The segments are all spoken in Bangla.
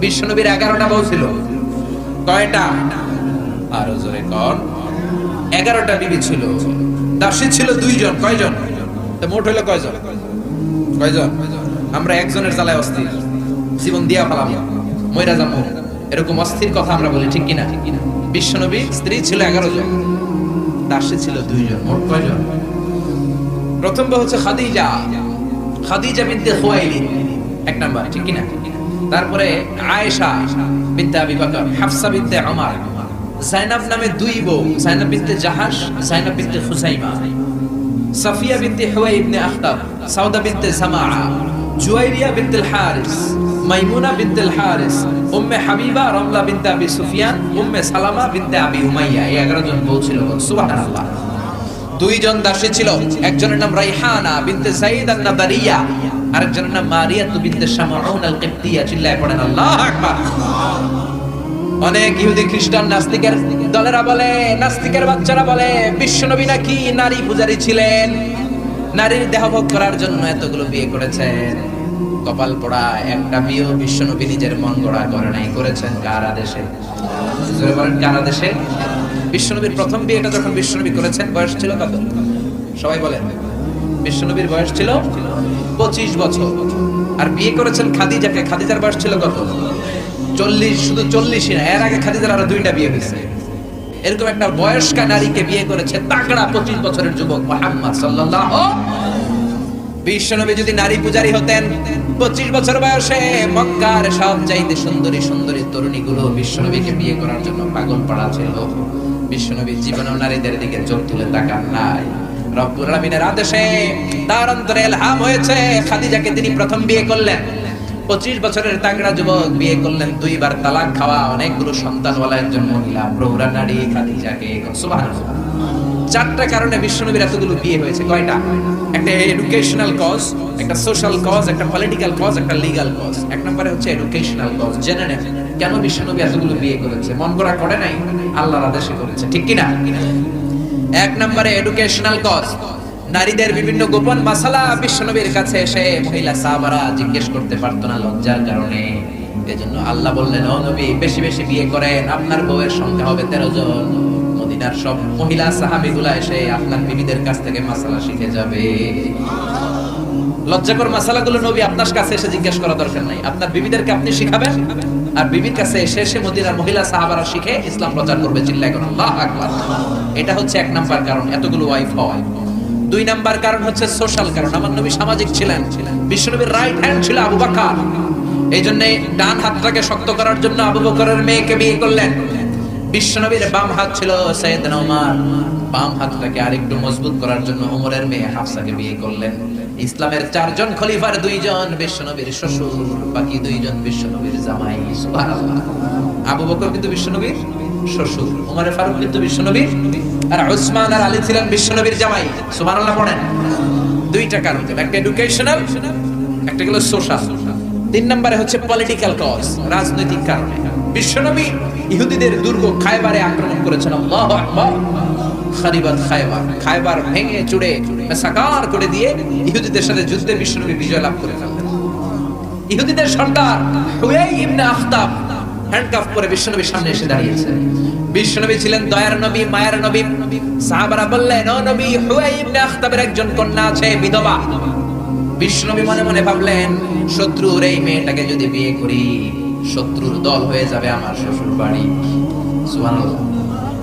বিশ্বনবীর এগারোটা বউ ছিল। কয়টা? আরও জোরে কন। এগারোটা বিবি ছিল। দাসী ছিল দুইজন। কয়জন? মোট হইল কয়জন? কয়জন? আমরা একজনের জ্বালায় অস্থির। জীবন দিয়া ফেলাম ময়রা যাব। এরকম অস্থির কথা আমরা বলি, ঠিক কিনা? বিশ্বনবী স্ত্রী ছিল এগারো জন। দাসী ছিল দুইজন। মোট কয়জন? প্রথম বউ হচ্ছে খাদিজা। খাদিজা বিনতে খুয়াইলিদ এক নাম্বার, ঠিক কিনা? তারপরে আয়েশা বিনতে আবি বকর, হাফসা বিনতে ওমর জাইনাব নামে দুই বউ, Zainab bint Jahsh, Zainab bint Khuzaima Safiya bint Huyayy ibn Akhtab, Sawda bint Zamaa, Juwayriya bint Harith Maimuna bint Harith Umm Habiba Ramla bint Abi Sufyan, Umm সালামা বিনতে আবি উমাইয়া, এই 11 জন বউ ছিল সুবহানাল্লাহ। দুইজন দাসী ছিল, একজনের নাম রাইহানা বিনতে সাইদ আন-নাদারিয়া আরেকজনের নাম মারিয়া বিনতে শামাউন আল-কিবতিয়া, চিল্লায় পড়েন, আল্লাহু আকবার। অনেক ইহুদি খ্রিস্টান নাস্তিকের দলেরা বলে, নাস্তিকের বাচ্চারা বলে, বিশ্বনবী নাকি নারী পূজারী ছিলেন? নারীর দেহভোগ করার জন্য এতগুলো বিয়ে করেছেন। কপাল পোড়া একটা বিয়েও বিশ্বনবী নিজের মন গড়া করে নাই, করেছেন কার আদেশে বলেন, কার আদেশে বিশ্বনবীর প্রথম বিয়েটা যখন বিশ্বনবী করেছেন, বয়স ছিল কত? সবাই বলেন। বিশ্বনবীর বয়স ছিল পঁচিশ বছর। আর বিয়ে করেছেন খাদিজাকে। খাদিজার বয়স ছিল কত? চল্লিশ, শুধু চল্লিশই না, এর আগে খাদিজার আরও দুইটা বিয়ে হয়েছে। এরকম একটা বয়স্কা নারীকে বিয়ে করেছে তাগড়া পঁচিশ বছরের যুবক মোহাম্মদ সাল্লাহ বিশ্বনবী যদি নারী পূজারী হতেন, পঁচিশ বছর বয়সে মক্কার সব চাইতে সুন্দরী সুন্দরী তরুণীগুলো বিশ্বনবীকে বিয়ে করার জন্য পাগল পাড়া ছিল। বিশ্বনবী জীবন নারীদের দিকে চোখ তুলে তাকান নাই। রব্বুল আলামিনের আদেশে তার এলহাম হয়েছে। খাদিজাকে তিনি প্রথম বিয়ে করলেন। পঁচিশ বছরের তাগড়া যুবক বিয়ে করলেন। দুইবার তালাক খাওয়া, অনেকগুলো সন্তানওয়ালা একজন মহিলা প্রৌরা নারী খাদিজাকে। সুবহানাল্লাহ। চারটা কারণে বিশ্বনবীর এতগুলো বিয়ে হয়েছে। কয়টা? একটা এডুকেশনাল কজ একটা সোশ্যাল কজ একটা পলিটিক্যাল কজ একটা লিগ্যাল কজ এক নম্বরে হচ্ছে এডুকেশনাল কজ জেনে নেন কেন বিশ্বনবী এতগুলো বিয়ে করেছে? মন করা করে নাই? আল্লাহর আদেশে করেছে। ঠিক কিনা? এক নম্বরে এডুকেশনাল কজ নারীদের বিভিন্ন গোপন মাসালা বিশ্বনবীর কাছে এসে মহিলা সাহাবারা জিজ্ঞেস করতে পারতো না লজ্জার কারণে। এজন্য আল্লাহ বললেন, ও নবী, বেশি বেশি বিয়ে করেন, আপনার বউয়ের সংখ্যা হবে তেরো জন। মদিনার সব মহিলা সাহাবিগুলা এসে আপনার বিবিদের কাছ থেকে মাসালা শিখে যাবে। লজ্জাকর মাসালাগুলো নবী আপনার কাছে এসে জিজ্ঞেস করা দরকার নাই। আপনার বিবিদেরকে আপনি শিখাবেন, আর বিবির কাছে এসে এসে মদিনার মহিলা সাহাবারা শিখে ইসলাম প্রচার করবে আল্লাহ আকবার। এটা হচ্ছে এক নাম্বার কারণ, এতগুলো ওয়াইফ হওয়া দুই নাম্বার কারণ হচ্ছে সোশ্যাল কারণ, আমার নবী সামাজিক ছিলেন, বিশ্বনবীর রাইট হ্যান্ড ছিল আবু বাকার। এই জন্য ডান হাতটাকে শক্ত করার জন্য আবু বকরের মেয়েকে বিয়ে করলেন। বিশ্বনবীর বাম হাত ছিল সৈয়দনা ওমর বাম হাতটাকে আরেকটু মজবুত করার জন্য ওমরের মেয়ে হাফসাকে বিয়ে করলেন। ইসলামের চারজন খলিফার দুইজন বিশ্বনবীর শ্বশুর, বাকি দুইজন বিশ্বনবীর জামাই আবু বকর কিন্তু বিশ্বনবীর শ্বশুর ওমর ফারুক কিন্তু বিশ্বনবীর, আর উসমান আর আলী ছিলেন বিশ্বনবীর জামাই, সুবহানাল্লাহ পড়েন। দুইটা কারণ একটা এডুকেশনাল একটা হলো সোশ্যাল তিন নম্বরে হচ্ছে পলিটিক্যাল কজ রাজনৈতিক কারণে। বিশ্বনবী ইহুদিদের দুর্গ খায়বারে আক্রমণ করেছেন, আল্লাহু আকবার। ভেঙে চুড়ে মেসাকার করে দিয়ে ইহুদিদের সাথে যুদ্ধে বিশ্বনবী বিজয় লাভ করে ইহুদিদের সর্দার হ্যান্ডকাফ করে বিশ্বনবীর সামনে এসে দাঁড়িয়েছে। বিশ্বনবী ছিলেন দয়ার নবী, মায়ের নবী। সাহাবারা বললেন, ও নবী ইবনে একজন কন্যা আছে, বিধবা। বিষ্ণবী মনে মনে ভাবলেন, শত্রুর এই মেয়েটাকে যদি বিয়ে করি, শত্রুর দল হয়ে যাবে আমার শ্বশুর বাড়ি সুবহানাল্লাহ।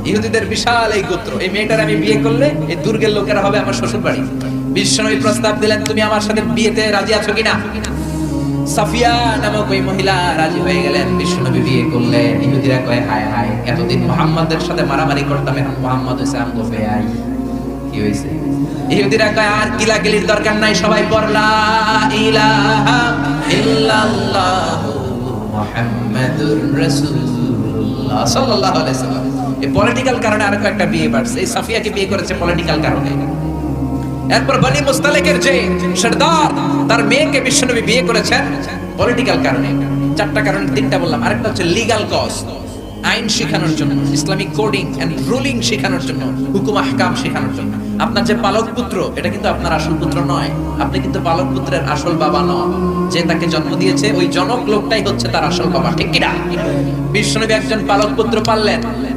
ইহুদিদের বিশাল এই গোত্র। এই মেয়েটার আমি বিয়ে করলে এই দুর্গের লোকেরা হবে আমার শ্বশুর বাড়ি বিষ্ণবী প্রস্তাব দিলেন, তুমি আমার সাথে বিয়েতে রাজি আছো কিনা? সাফিয়া নামক ওই মহিলা রাজি হয়ে গেলেন। বিয়ে করলেন ইহুদিরা হায় হায়, এতদিন মোহাম্মদের সাথে মারামারি করতাম, এখন মোহাম্মদ কি হয়েছে ইহুদিরা কয়, আর কিলাকিলির দরকার নাই, সবাই পড়লা। সাল্লাল্লাহু আলাইহি সাল্লাম এই পলিটিক্যাল কারণে আর একটা বিয়ে বাড়ছে। এই সাফিয়াকে বিয়ে করেছে পলিটিক্যাল কারণে। এরপর বনি মুস্তালিকের যে সর্দার, তার মেয়েকে বিশ্বনবী বিয়ে করেছেন পলিটিক্যাল কারণে। চারটা কারণে, তিনটা বললাম। আরেকটা হচ্ছে লিগ্যাল কজ আইন শেখানোর জন্য, ইসলামিক কোডিং এন্ড রুলিং শেখানোর জন্য, হুকুম আহকাম শেখানোর জন্য। আপনার যে পালক পুত্র, এটা কিন্তু আপনার আসল পুত্র নয়। আপনি কিন্তু পালক পুত্রের আসল বাবা নন। যে তাকে জন্ম দিয়েছে, ওই জনক লোকটাই হচ্ছে তার আসল বাবা। ঠিক কিনা? বিশ্বনবী একজন পালক পুত্র পাললেন।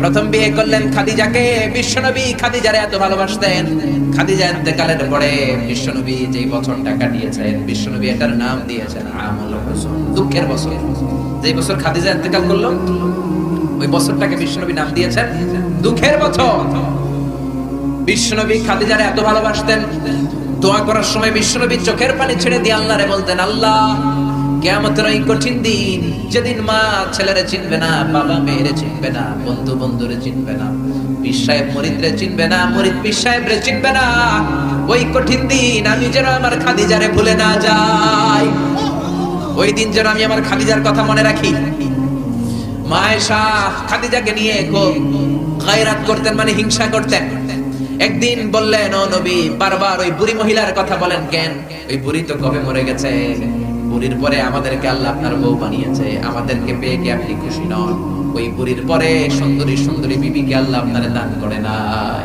প্রথম বিয়ে করলেন খাদিজাকে। বিশ্বনবী খাদিজারে এত ভালোবাসতেন। খাদিজা ইন্তেকালের পরে বিশ্বনবী যেই বছরটা কাটিয়েছেন, বিশ্বনবী এটার নাম দিয়েছেন, আমল হুসন, দুঃখের বছর। যেই বছর খাদিজা ইন্তেকাল করল, ওই বছরটাকে বিশ্বনবী নাম দিয়েছেন, দুঃখের বছর। বিশ্বনবী খাদিজারে এত ভালোবাসতেন, দোয়া করার সময় বিশ্বনবী চোখের পানি ছেড়ে দিয়ে আল্লাহরে বলতেন, আল্লাহ ওই কঠিন দিন। যেদিন মা ছেলেরে চিনবে না, বাবা মেয়েরে চিনবে না, বন্ধু বন্ধুরে চিনবে না মরিদরে চিনবে না, মরিদ চিনবে না, ওই কঠিন দিন আমি যেন আমার খাদিজারে ভুলে না যাই। ওই দিন যেন আমি আমার খাদিজার কথা মনে রাখি। মায়েশা খাদিজাকে নিয়ে খুব করতেন মানে হিংসা করতেন। একদিন বললেন, ও নবী, বারবার ওই বুড়ি মহিলার কথা বলেন কেন? ওই বুড়ি তো কবে মরে গেছে? বুড়ির পরে আমাদেরকে আল্লাহ আপনার বউ বানিয়েছে। আমাদেরকে পেয়ে কি আপনি খুশি নন? ওই বুড়ির পরে সুন্দরী সুন্দরী বিবিকে আল্লাহ আপনার দান করে নাই।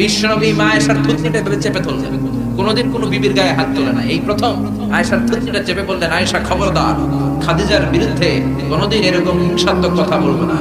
বিশ্বনবী মা আয়েশার থুতনিটা ভেবে চেপে ধরলেন। কোনোদিন কোনো বিবির গায়ে হাত তোলে না এই প্রথম আয়েশার থুতনিটা চেপে বললেন, আয়েশা, খবরদার, খাদিজার বিরুদ্ধে কোনোদিন এরকম হিংসাত্মক কথা বলব না।